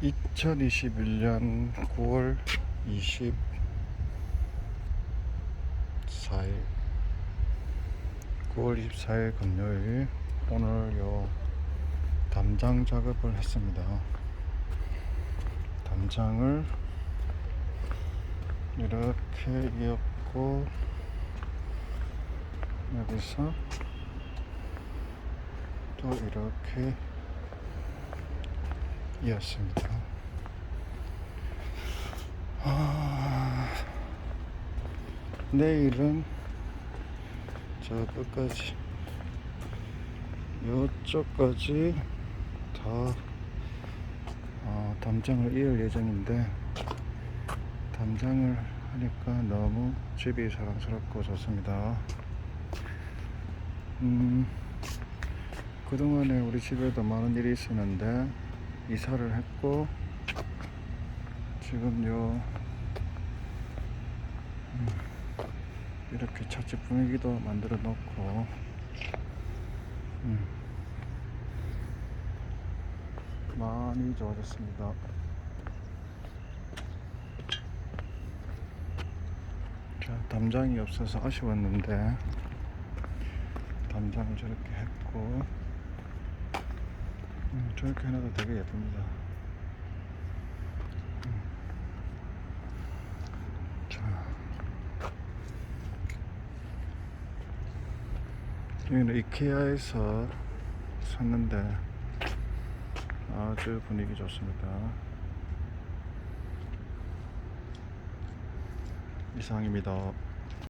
2021년 9월 24일 9월 24일 금요일 오늘 요 담장 작업을 했습니다. 담장을 이렇게 이었고 여기서 또 이렇게 이었습니다. 아, 내일은 저 끝까지 이쪽까지 다 어, 담장을 이을 예정인데 담장을 하니까 너무 집이 사랑스럽고 좋습니다. 음, 그동안에 우리 집에도 많은 일이 있었는데 이사를 했고 지금 요 음, 이렇게 찻집 분위기도 만들어 놓고 음, 많이 좋아졌습니다. 자, 담장이 없어서 아쉬웠는데 담장을 저렇게 했고 음, 저렇게 해놔도 되게 예쁩니다. 음. 자, 여기는 이케아에서 샀는데 아주 분위기 좋습니다. 이상입니다.